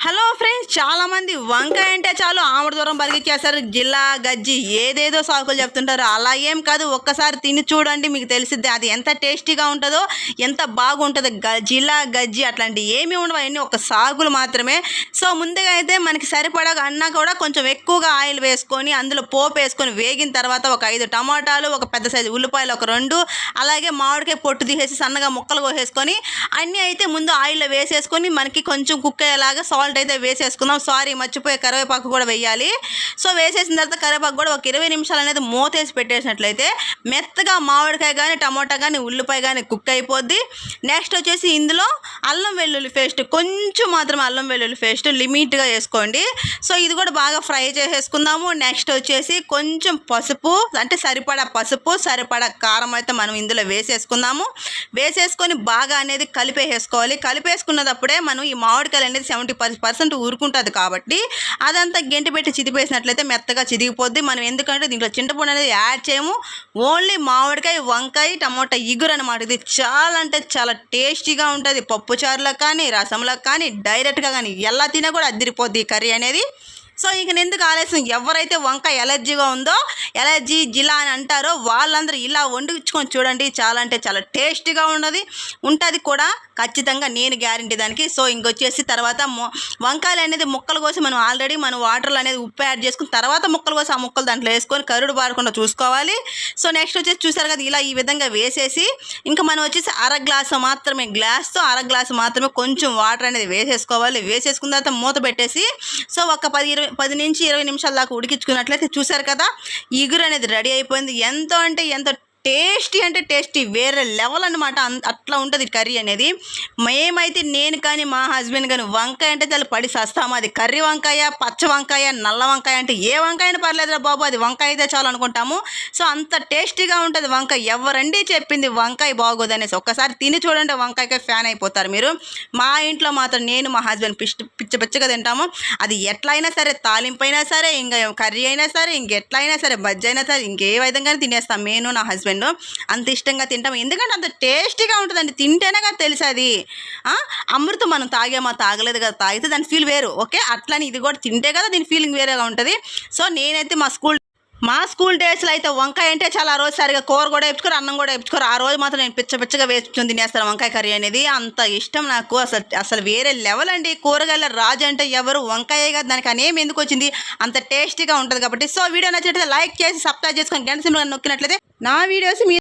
Hello friends చాలామంది వంకాయ అంటే చాలు ఆమడ దూరం జిల్లా గజ్జి ఏదేదో సాకులు చెప్తుంటారు. అలా ఏం కాదు ఒక్కసారి తిని చూడండి మీకు తెలిసిద్ది. అది ఎంత టేస్టీగా ఉంటుందో ఎంత బాగుంటుందో. గ జిల్లా గజ్జి అట్లాంటి ఏమి ఉండవు. అవన్నీ ఒక సాగులు మాత్రమే. సో ముందుగా అయితే మనకి సరిపడా అన్నా కూడా కొంచెం ఎక్కువగా ఆయిల్ వేసుకొని అందులో పోపు వేసుకొని వేగిన తర్వాత ఒక ఐదు టమాటాలు ఒక పెద్ద సైజు ఉల్లిపాయలు ఒక రెండు అలాగే మామిడికాయ పొట్టు తీసేసి సన్నగా ముక్కలు కోసేసుకొని అన్నీ అయితే ముందు ఆయిల్లో వేసేసుకొని మనకి కొంచెం కుక్ అయ్యేలాగా సాల్ట్ అయితే వేసేసుకుందాం సారీ మర్చిపోయే కరివేపాకు కూడా వేయాలి. సో వేసేసిన తర్వాత కరివేపాకు కూడా ఒక ఇరవై నిమిషాలు అనేది మూతేసి పెట్టేసినట్లయితే మెత్తగా మామిడికాయ కానీ టమోటా కానీ ఉల్లిపాయ కానీ కుక్ అయిపోద్ది. నెక్స్ట్ వచ్చేసి ఇందులో అల్లం వెల్లుల్లి పేస్ట్ కొంచెం మాత్రం అల్లం వెల్లుల్లి పేస్ట్ లిమిట్గా వేసుకోండి. సో ఇది కూడా బాగా ఫ్రై చేసేసుకుందాము. నెక్స్ట్ వచ్చేసి కొంచెం పసుపు అంటే సరిపడా పసుపు సరిపడా కారం అయితే మనం ఇందులో వేసేసుకుందాము. వేసేసుకొని బాగా అనేది కలిపేసేసుకోవాలి. కలిపేసుకున్నప్పుడే మనం ఈ మామిడికాయలు అనేది సెవెంటీ పర్సెంట్ ఊరుకుంటుంది కాబట్టి అదంతా గెంటి పెట్టి చిదిపేసినట్లయితే మెత్తగా చిదిగిపోద్ది. మనం ఎందుకంటే దీంట్లో చింతపండు అనేది యాడ్ చేయము. ఓన్లీ మామిడికాయ వంకాయ టమోటా ఇగురు అనమాట ఇది చాలా అంటే చాలా టేస్టీగా ఉంటుంది. పప్పుచారులకు కానీ రసంలకు కానీ డైరెక్ట్గా కానీ ఎలా తినా కూడా అదిరిపోద్ది ఈ కర్రీ అనేది. సో ఇంక ఎందుకు ఆలస్యం? ఎవరైతే వంకాయ ఎలర్జీగా ఉందో ఎలర్జీ జిలా అని అంటారో వాళ్ళందరూ ఇలా వండించుకొని చూడండి చాలా అంటే చాలా టేస్టీగా ఉన్నది. ఉంటుంది కూడా ఖచ్చితంగా నేను గ్యారంటీ దానికి. సో ఇంకొచ్చేసి తర్వాత వంకాయలు అనేది ముక్కలు కోసి మనం ఆల్రెడీ మనం వాటర్లో అనేది ఉప్పు యాడ్ చేసుకుని తర్వాత ముక్కలు కోసి ఆ ముక్కలు దాంట్లో వేసుకొని కరుడు బారకుండా చూసుకోవాలి. సో నెక్స్ట్ వచ్చేసి చూసారు కదా ఇలా ఈ విధంగా వేసేసి ఇంకా మనం వచ్చేసి అర గ్లాసు మాత్రమే గ్లాస్తో అర గ్లాసు మాత్రమే కొంచెం వాటర్ అనేది వేసేసుకోవాలి. వేసేసుకున్న తర్వాత మూత పెట్టేసి సో ఒక పది ఇరవై పది నుంచి ఇరవై నిమిషాల దాకా ఉడికించుకున్నట్లయితే చూసారు కదా ఇగురు అనేది రెడీ అయిపోయింది. ఎంతో అంటే ఎంతో టేస్టీ అంటే టేస్టీ వేరే లెవెల్ అనమాట అట్లా ఉంటుంది కర్రీ అనేది. మేమైతే నేను కానీ మా హస్బెండ్ కానీ వంకాయ అంటే చాలా పడి సస్తాము అది కర్రీ వంకాయ పచ్చ వంకాయ నల్ల వంకాయ అంటే ఏ వంకాయ అయినా పర్లేదురా బాబు. అది వంకాయ అయితే చాలు అనుకుంటాము. సో అంత టేస్టీగా ఉంటుంది వంకాయ. ఎవరండి చెప్పింది వంకాయ బాగోదు అనేసి. ఒక్కసారి తిని చూడండి వంకాయకే ఫ్యాన్ అయిపోతారు మీరు. మా ఇంట్లో మాత్రం నేను మా హస్బెండ్ పిచ్చి పిచ్చి పిచ్చగా తింటాము. అది ఎట్లయినా సరే తాలింపు అయినా సరే ఇంకా కర్రీ అయినా సరే ఇంకెట్లయినా సరే బజ్జీ అయినా సరే ఇంకే విధంగా తినేస్తాం. నేను నా హస్బెండ్ అంత ఇష్టంగా తింటాం ఎందుకంటే అంత టేస్టీగా ఉంటుందండి. తింటేనే కదా తెలుసు అది. అమృతం మనం తాగామా? తాగలేదు కదా. తాగితే దాని ఫీల్ వేరు. ఓకే? అట్లని ఇది కూడా తింటే కదా దీని ఫీలింగ్ వేరేగా ఉంటుంది. సో నేనైతే మా స్కూల్ మా స్కూల్ డేస్లో అయితే వంకాయ అంటే చాలా రోజు సరిగా కూర కూడా వేపుకోరు అన్నం కూడా వేపుకోరు ఆ రోజు మాత్రం నేను పిచ్చ పిచ్చగా వేసుకుని తినేస్తాను వంకాయ కర్రీ అనేది. అంత ఇష్టం నాకు. అసలు అసలు వేరే లెవెల్ అండి. కూరగాయల రాజు అంటే ఎవరు? వంకాయగా దానికి అనేమి ఎందుకు వచ్చింది? అంత టేస్టీగా ఉంటుంది కాబట్టి. సో వీడియో నచ్చినట్లయితే లైక్ చేసి సబ్స్క్రైబ్ చేసుకొని గంట సిమ్ నొక్కినట్లయితే నా వీడియోస్ మీ